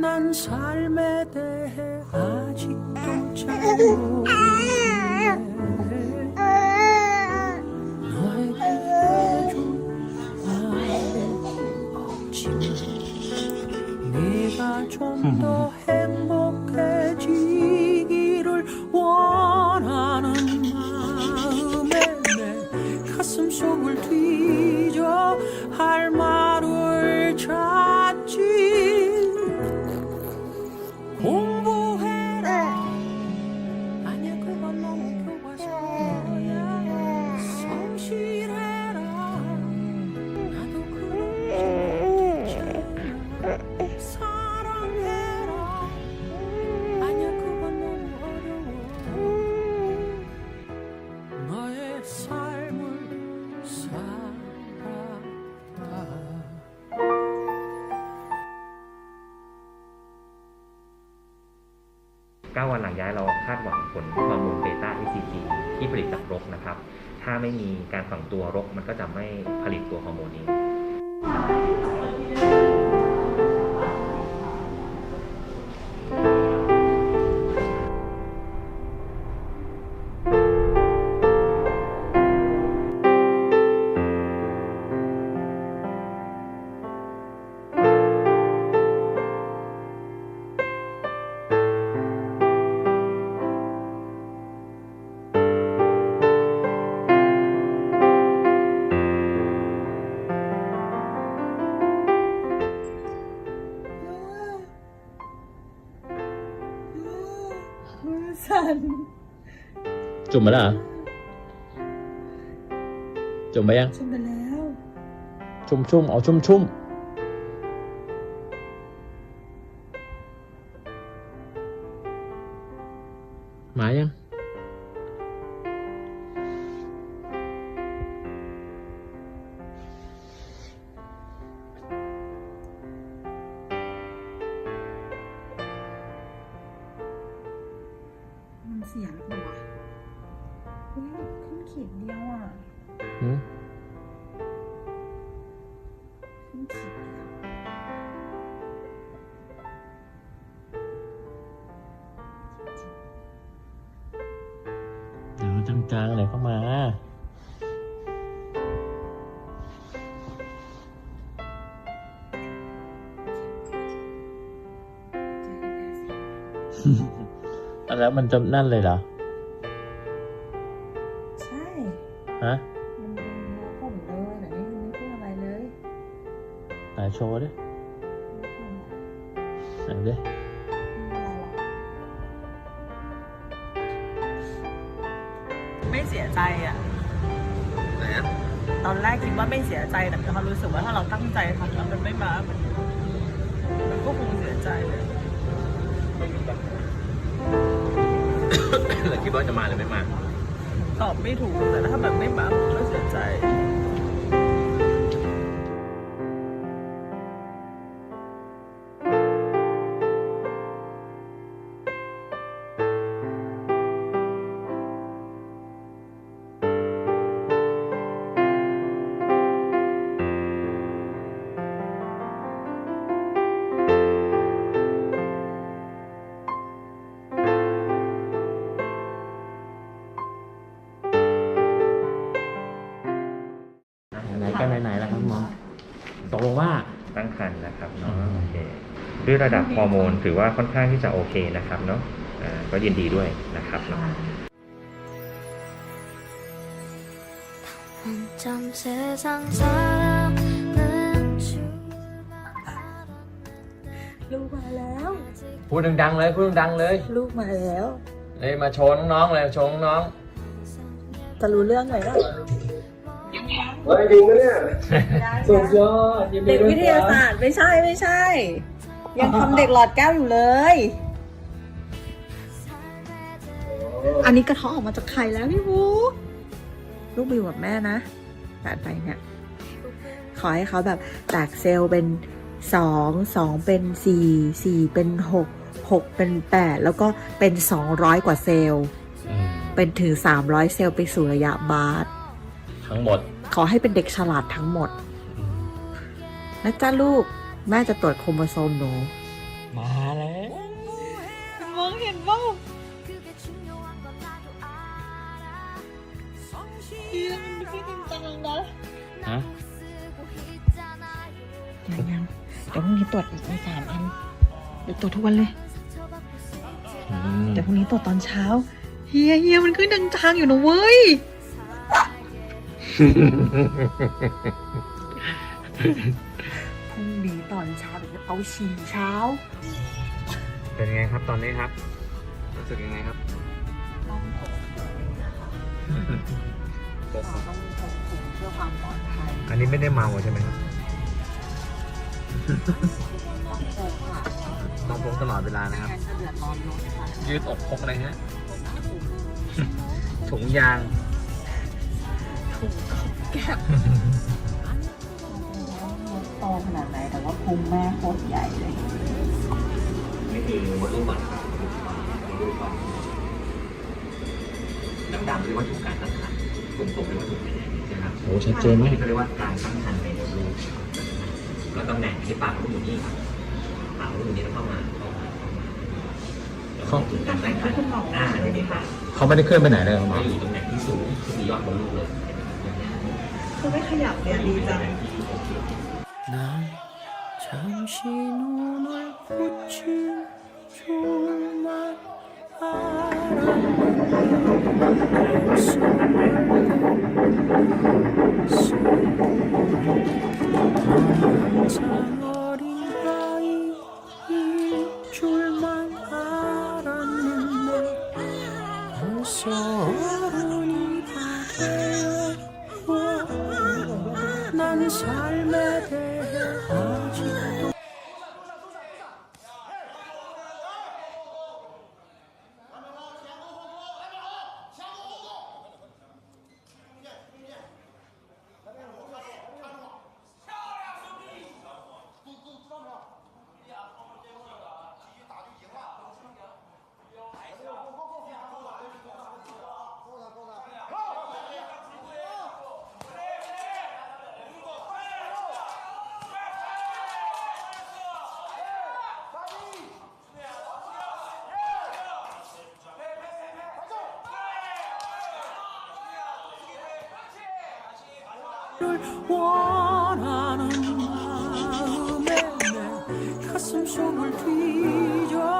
난 삶에 대해 아직도 잘 모르네. 너에게 해준 말은 없지만 네가 좀 더 행복해지기를 원하는 마음에 내 가슴 속을 뒤 9 วันหลังย้ายเราคาดหวังผลฮอร์โมนเบต้า ECG ที่ผลิตจากรกนะครับ ถ้าไม่มีการฝังตัวรกมันก็จะไม่ผลิตตัวฮอร์โมนนี้ จุ่มมาแล้วเหรอจุ่มไปยังชิมไปแล้ว ชุ่มชุ่มๆเอาชุ่มชุ่มๆมายัง มันเสียห ขึ้นขีดเดียวอะหืมขึ้นขีดเดียวเดี๋ยวจังกลางๆเลยเข้ามา แล้วมันจะนั่นเลยเหรอ ไหนโชว์ดิไม่พูดอะไรไหนดิไม่อะไรหรอกไม่เสียใจอะ ตอนแรกคิดว่าไม่เสียใจแต่พอรู้สึกว่าถ้าเราตั้งใจทำแล้วมันไม่มามันมันก็คงเสียใจเลยเราคิดว่าจะมาหรือไม่มา ตอบไม่ถูกแต่ถ้าแบบไม่มาผมก็เสียใจ ตกลงว่า ตั้งครรภ์นะครับเนาะโอเคด้วยระดับฮอร์โมนถือว่าค่อนข้างที่จะโอเคนะครับเนาะอ่าก็ยินดีด้วยนะครับเนาะ 한참 세상 살아는 줄 ลูกมาแล้ว พูดดังๆเลย พูดดังๆเลย ลูกมาแล้ว เลยมาโชว์น้องๆเลย โชว์น้อง จะรู้เรื่องไหมล่ะ เฮ้ยจริงปะเนี่ยๆสุดยอดยินดีเด็กด้วยวิทยาศาสตร์ไม่ใช่ไม่ใช่ ยังทำเด็กหลอดแก้วอยู่เลย อันนี้กระเทาะออกมาจากไข่แล้วพี่บูลูกไปอยู่กับแม่นะตัดไปเนี่ย ขอให้เขาแบบแตกเซลล์เป็นสองสองเป็นสี่สี่เป็นหกหกเป็นแปดแล้วก็เป็นสองร้อยกว่าเซลล์อืมเป็นถึงสามร้อยเซลล์ไปสู่ระยะบาสทั้งหมด ขอให้เป็นเด็กฉลาดทั้งหมด นะจ้าลูก แม่จะตรวจโครโมโซมหนู มาแล้วมองเห็นบ้าดีนะมันไม่ใช่งจันะฮะยังยังเดี๋ยวพรุ่งนี้ตรวจอีกสามอันเดี๋ยวตรวจทุกวันเลย อืม เดี๋ยวพรุ่งนี้ตรวจตอนเช้า เฮียเฮียมันขึ้นดังจางอยู่นะเว้ย พรุ่งนี้ตอนเช้าเดี๋ยวจะเอาฉี่เช้า เป็นไงครับตอนนี้ครับ รู้สึกยังไงครับต้องตกเราต้องพกถุงเพื่อความปลอดภัยอันนี้ไม่ได้เมาใช่ไหมครับต้องพกค่ะต้องพกตลอดเวลานะครับ งั้นจะเดือดร้อนรถค่ะยืดอกพกอะไรฮะ ถุงยาง ถุงแก็บโตขนาดไหนแต่ว่าพุงแม่โคตรใหญ่เลยนี่คือมดลูกก่อนครับมดลูกก่อนดำๆเรียกว่าถูกการตั้งครรภ์กลมๆเรียกว่าถูกการนะครับโอ้ชัดเจนมากเขาเรียกว่าการตั้งครรภ์ในมดลูกแล้วตำแหน่งที่ปากลูกอยู่นี่ครับปากลูกอยู่นี่แล้วเข้ามาเข้ามาเข้ามาแล้วก็ถึงการตั้งครรภ์หน้าในเด็กเขาไม่ได้เคลื่อนไปไหนเลยหมอไม่อยู่ตำแหน่งที่สูงที่ยอดมดลูกเลย คือไม่ขยับเนี่ยดีจัง 난 잠시 눈을 붙인 줄만 알았어 어린 아 삶에 대해 아직 원하는 마음에 내 가슴 속을 뒤져.